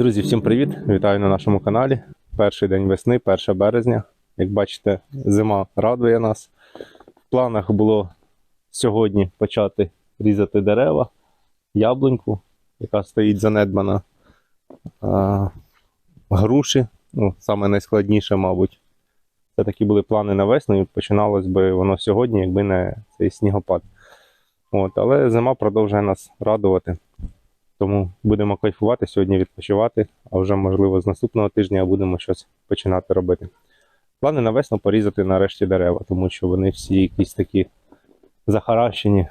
Друзі, всім привіт! Вітаю на нашому каналі. Перший день весни, 1 березня. Як бачите, зима радує нас. В планах було сьогодні почати різати дерева, яблуньку, яка стоїть занедбана, а, груші. Ну, саме найскладніше, мабуть. Це такі були плани на весну, і починалось би воно сьогодні, якби не цей снігопад. От, але зима продовжує нас радувати. Тому будемо кайфувати сьогодні, відпочивати, а вже, можливо, з наступного тижня будемо щось починати робити. Плани на весну порізати нарешті дерева, тому що вони всі якісь такі захаращені,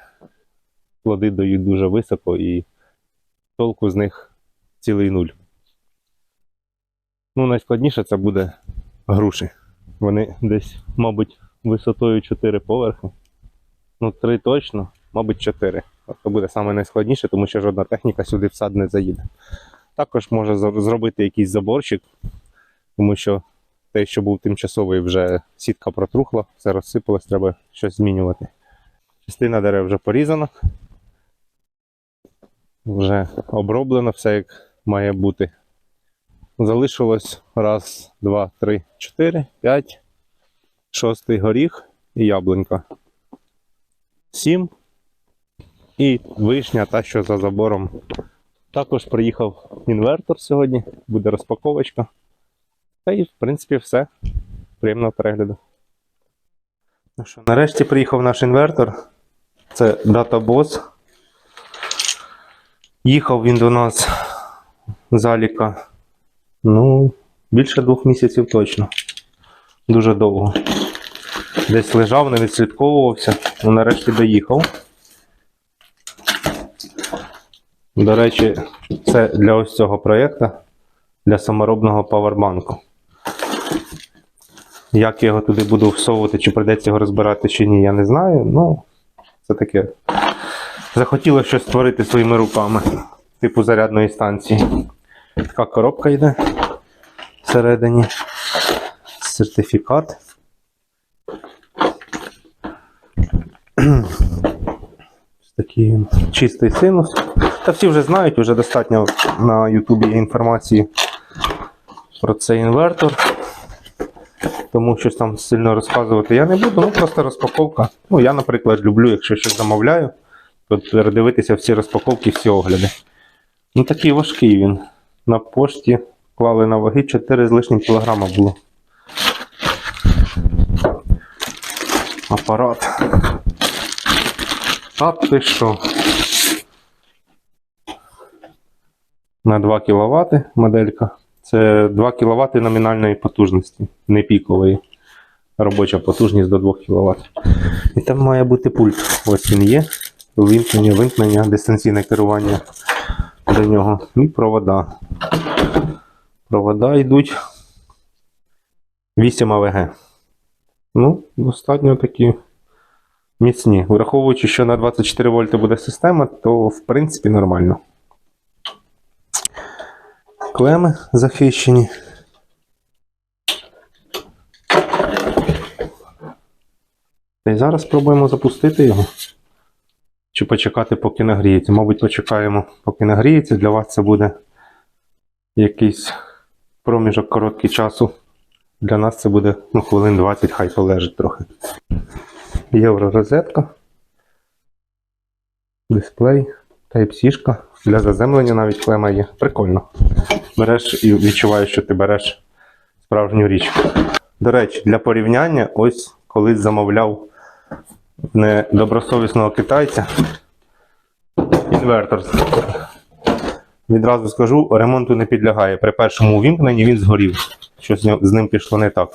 плоди дають дуже високо і толку з них цілий нуль. Ну, найскладніше це буде груші. Вони десь, мабуть, висотою 4 поверхи. Ну, 3 точно, мабуть, 4. Це буде саме найскладніше, тому що жодна техніка сюди в сад не заїде. Також може зробити якийсь заборчик, тому що те, що був тимчасовий, вже сітка протрухла, все розсипалось, треба щось змінювати. Частина дерев вже порізана, вже оброблено все як має бути. Залишилось раз, два, три, чотири, п'ять, шостий горіх і яблунька. Сім. І вишня, та що за забором. Також приїхав інвертор сьогодні, буде розпаковочка. Та і, в принципі, все. Приємного перегляду. Ну що, нарешті приїхав наш інвертор. Це DataBoss. Їхав він до нас з Аліка. Ну, більше двох місяців точно. Дуже довго. Десь лежав, не відслідковувався, ну нарешті доїхав. До речі, це для ось цього проєкту, для саморобного павербанку. Як я його туди буду всовувати, чи прийдеться його розбирати, чи ні, я не знаю. Ну, це таке. Захотілося щось створити своїми руками, типу зарядної станції. Така коробка йде всередині. Сертифікат. Ось Такий чистий синус. Та всі вже знають, вже достатньо на Ютубі інформації про цей інвертор. Тому щось там сильно розказувати я не буду, ну просто розпаковка. Ну, я, наприклад, люблю, якщо щось замовляю, то передивитися всі розпаковки, всі огляди. Ну такий важкий він. На пошті клали на ваги 4 з лишнім кілограма було. Апарат. А ти що? На 2 кВт моделька. Це 2 кВт номінальної потужності, не пікової. Робоча потужність до 2 кВт. І там має бути пульт. Ось він є. Вимкнення, вимкнення, дистанційне керування до нього. І провода. Провода йдуть 8 АВГ. Ну, достатньо такі міцні. Враховуючи, що на 24 вольти буде система, то в принципі нормально. Клеми захищені. Та й зараз спробуємо запустити його. Чи почекати, поки нагріється. Мабуть, почекаємо, поки нагріється. Для вас це буде якийсь проміжок короткий часу. Для нас це буде ну, хвилин 20, хай полежить трохи. Євророзетка. Дисплей. Type-C. Для заземлення навіть клема є. Прикольно. Береш і відчуваєш, що ти береш справжню річ. До речі, для порівняння, ось колись замовляв недобросовісного китайця інвертор. Відразу скажу, ремонту не підлягає. При першому увімкненні він згорів. Щось з ним пішло не так.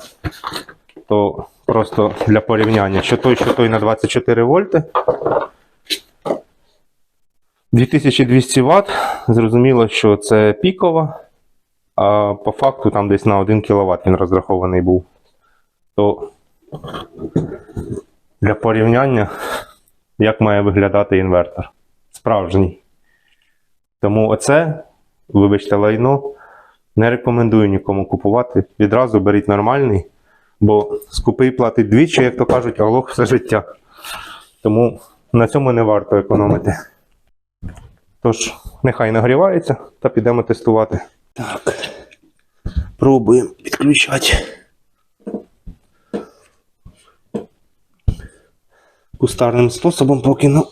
То просто для порівняння, що той, що той на 24 вольти. 2200 Вт. Зрозуміло, що це пікова, а по факту там десь на 1 кВт він розрахований був. То для порівняння, як має виглядати інвертор. Справжній. Тому оце, вибачте, лайно, не рекомендую нікому купувати. Відразу беріть нормальний, бо скупий платить двічі, як то кажуть, а все життя. Тому на цьому не варто економити. Тож, нехай нагрівається та підемо тестувати. Так. Пробуємо підключати. Кустарним способом поки ну.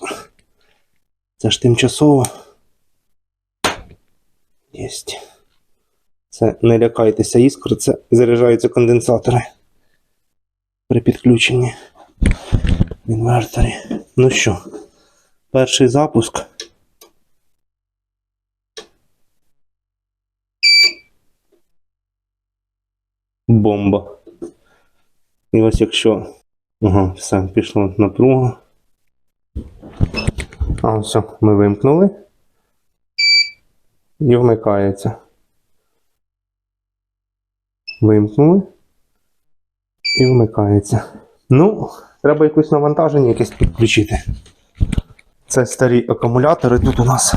Це ж тимчасово. Єсть. Це не лякайтеся іскр, це заряджаються конденсатори при підключенні в інверторі. Ну що, перший запуск. Бомба. І ось якщо. Ага, все, пішло напруга. А, все, ми вимкнули. І вмикається. Вимкнули. І вмикається. Ну, треба якусь навантаження якесь підключити. Це старі акумулятори тут у нас.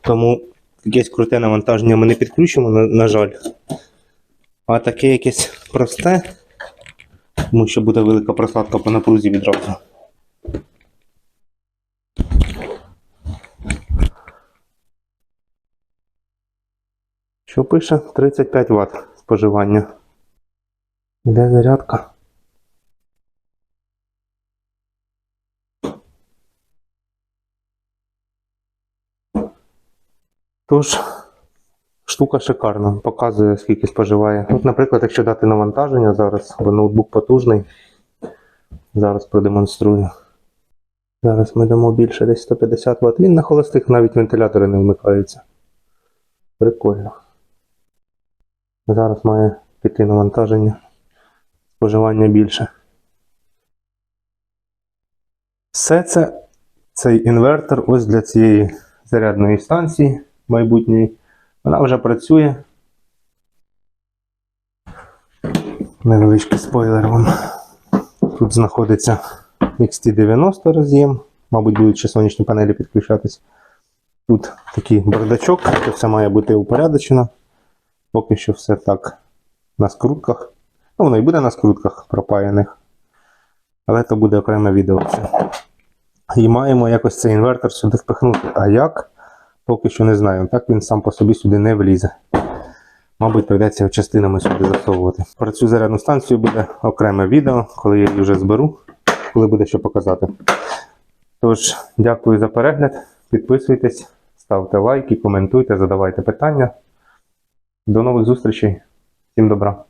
Тому якесь круте навантаження ми не підключимо, на, на жаль. А таке якесь просте, тому що буде велика просадка по напрузі відразу. Що пише? 35 Вт споживання. Іде зарядка. Тож, штука шикарна, показує, скільки споживає. От, наприклад, якщо дати навантаження зараз, бо ноутбук потужний. Зараз продемонструю. Зараз ми дамо більше десь 150 Вт. Він на холостих навіть вентилятори не вмикаються. Прикольно. Зараз має піти навантаження. Споживання більше. Все це, цей інвертор ось для цієї зарядної станції майбутньої. Вона вже працює. Невеличкий спойлер вам. Тут знаходиться XT90 роз'єм. Мабуть, будуть ще сонячні панелі підключатись. Тут такий бардачок, це все має бути упорядочено. Поки що все так на скрутках. Ну, воно і буде на скрутках пропаяних. Але це буде окреме відео. І маємо якось цей інвертор сюди впихнути. А як? Поки що не знаю. Так він сам по собі сюди не влізе. Мабуть, прийдеться частинами сюди засовувати. Про цю зарядну станцію буде окреме відео, коли я її вже зберу, коли буде що показати. Тож, дякую за перегляд. Підписуйтесь, ставте лайки, коментуйте, задавайте питання. До нових зустрічей. Всім добра.